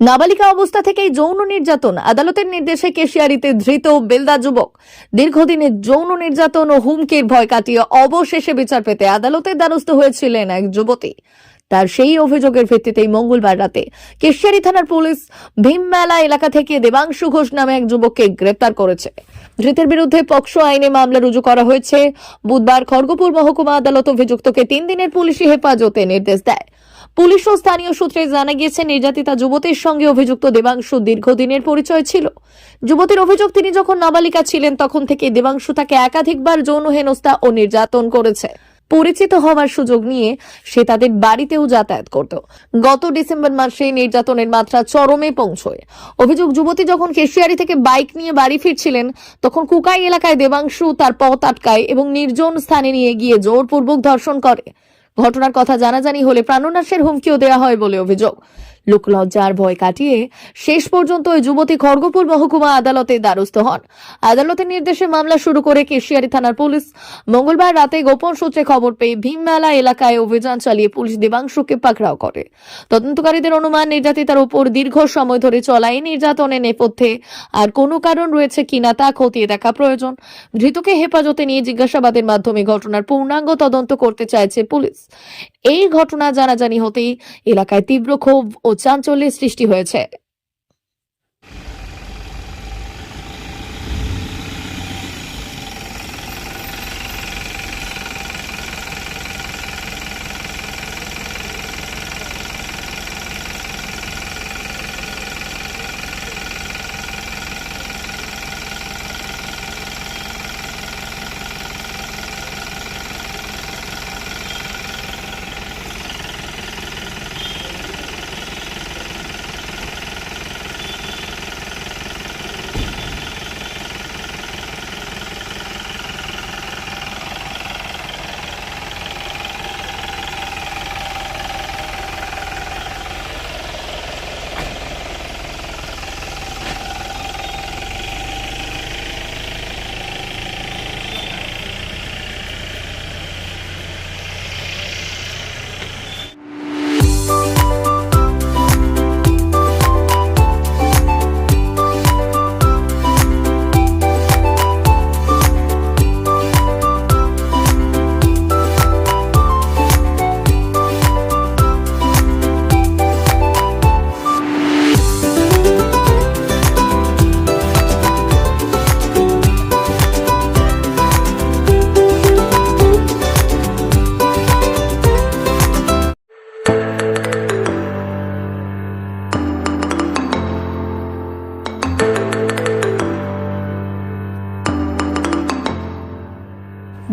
নাবালিকা অবস্থা থেকেই যৌন নির্যাতন। আদালতের নির্দেশে কেশিয়ারিতে ধৃত বেলদা যুবক। দীর্ঘদিনের যৌন নির্যাতন ও হুমকির ভয় কাটিয়ে অবশেষে বিচার পেতে আদালতের দ্বারস্থ হয়েছিলেন এক যুবতী। তার সেই অভিযোগের ভিত্তিতেই মঙ্গলবার রাতে কেশিয়ারি থানার পুলিশ ভীমমেলা এলাকা থেকে দেবাংশু ঘোষ নামে এক যুবককে গ্রেপ্তার করেছে। ধৃতের বিরুদ্ধে পক্সো আইনে মামলা রুজু করা হয়েছে। বুধবার খড়গপুর মহকুমা আদালত অভিযুক্তকে তিন দিনের পুলিশি হেফাজতে নির্দেশ দেয়। পুলিশ ও স্থানীয় সূত্রে জানা গিয়েছে, নির্যাতিতা যুবতীর সঙ্গে অভিযুক্ত দেবাংশু দীর্ঘদিনের পরিচয় ছিল। যুবতীর অভিযোগ, তিনি যখন নাবালিকা ছিলেন, তখন থেকে দেবাংশু তাকে একাধিকবার যৌন হেনস্থা ও নির্যাতন করেছে। পরিচিত হওয়ার সুযোগ নিয়ে সে তাদের বাড়িতেও যাতায়াত করত। গত ডিসেম্বর মাসে নির্যাতনের মাত্রা চরমে পৌঁছয়। অভিযোগ, যুবতী যখন কেশিয়ারি থেকে বাইক নিয়ে বাড়ি ফিরছিলেন, তখন কুকাই এলাকায় দেবাংশু তার পথ আটকায় এবং নির্জন স্থানে নিয়ে গিয়ে জোরপূর্বক ধর্ষণ করে। ঘটনার কথা জানাজানি হলে প্রাণনাশের হুমকিও দেওয়া হয় বলে অভিযোগ। লোকলজ্জার ভয় কাটিয়ে শেষ পর্যন্ত ওই যুবতী খড়গপুর মহকুমা আদালতে দ্বারস্থ হন। আদালতের নির্দেশে মামলা শুরু করে কেশিয়ারি থানার পুলিশ। মঙ্গলবার রাতে গোপন সূত্রে খবর পেয়ে ভীমমেলা এলাকায় অভিযান চালিয়ে পুলিশ দেবাংশুকে পাকড়াও করে। তদন্তকারীদের অনুমান, নির্যাতিতার উপর দীর্ঘ সময় ধরে চলা এই নির্যাতনের নেপথ্যে আর কোনো কারণ রয়েছে কিনা তা খতিয়ে দেখা প্রয়োজন। ধৃতকে হেফাজতে নিয়ে জিজ্ঞাসাবাদের মাধ্যমে ঘটনার পূর্ণাঙ্গ তদন্ত করতে চাইছে পুলিশ। এই ঘটনা জানাজানি হতেই এলাকায় তীব্র ক্ষোভ ও চাঞ্চল্যের সৃষ্টি হয়েছে।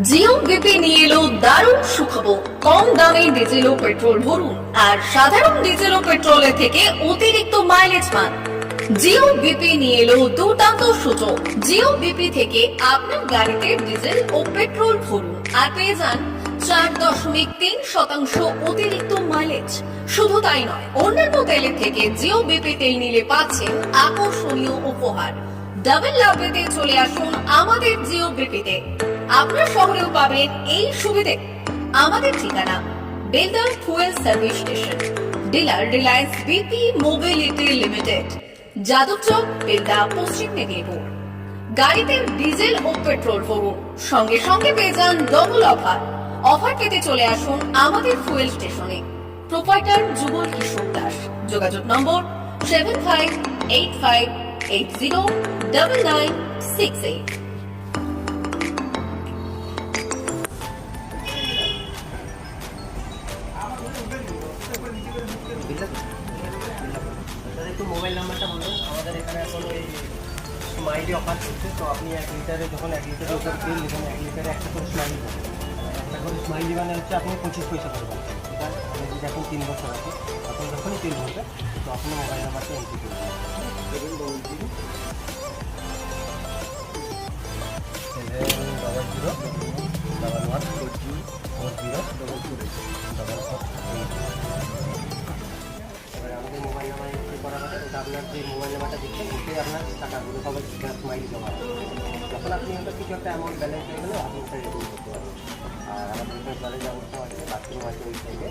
জিও বিপি সাধারণ ডিজেল পেট্রোলের থেকে অতিরিক্ত মাইলেজ পান। জিও বিপি নিয়ে এলো দুর্দান্ত সূচক জিও বিপি থেকে আপনার গাড়িতে ডিজেল ও পেট্রোল ভরুন। আর পেয়ে যান চার দশমিক তিন শতাংশ অতিরিক্ত মাইলেজ শুধু তাই নয়, অন্যান্য তেলের থেকে জিও বিপি তেল নিলে পাচ্ছেন আকর্ষণীয় উপহার। ডাবল লাভ পেতে চলে আসুন আমাদের জিও বিপিতে আপনার শহরেও পাবেন এই সুবিধে। আমাদের ঠিকানা বেলদার fuel service station, dealer Reliance BP mobility limited Jadabchak Belda, Paschim Medinipur. গাড়িতে ডিজেল ও পেট্রোল ভরুন। সঙ্গে সঙ্গে পেয়ে যান ডবল অফার অফার পেতে চলে আসুন আমাদের ফুয়েল স্টেশনে প্রোপাইটার যুগল কিশোর দাস। যোগাযোগ number seven five eight five eight zero double nine six eight একটু মোবাইল নাম্বারটা বলুন আমাদের এখানে এখন ওই স্মাইলি অফার চলছে, তো আপনি এক লিটারে যখন এক লিটারের উপর দিন এক লিটারে একটা করে স্মাইলি করে স্মাইলি মানে হচ্ছে আপনি পঁচিশ পয়সা পাবেন ঠিক আছে আপনি এখন তিন বছর আছে আপনি যখনই তেল ভরবে তো আপনার মোবাইল নাম্বারটা এন্ট্রি করবেন সেভেন করা কথা ওটা আপনার যে মোবাইল নাম্বারটা দিচ্ছেন ওটাই আপনার টাকাগুলো সবাই মাইল জমা যখন আপনি ওটা কিছু একটা অ্যামাউন্ট ব্যালেন্স হয়ে গেলে, আপনি ওটা রিডিম করতে পারবেন। আর আমাদের জলের ব্যবস্থা আছে বাথরুম আছে ওই সাইডে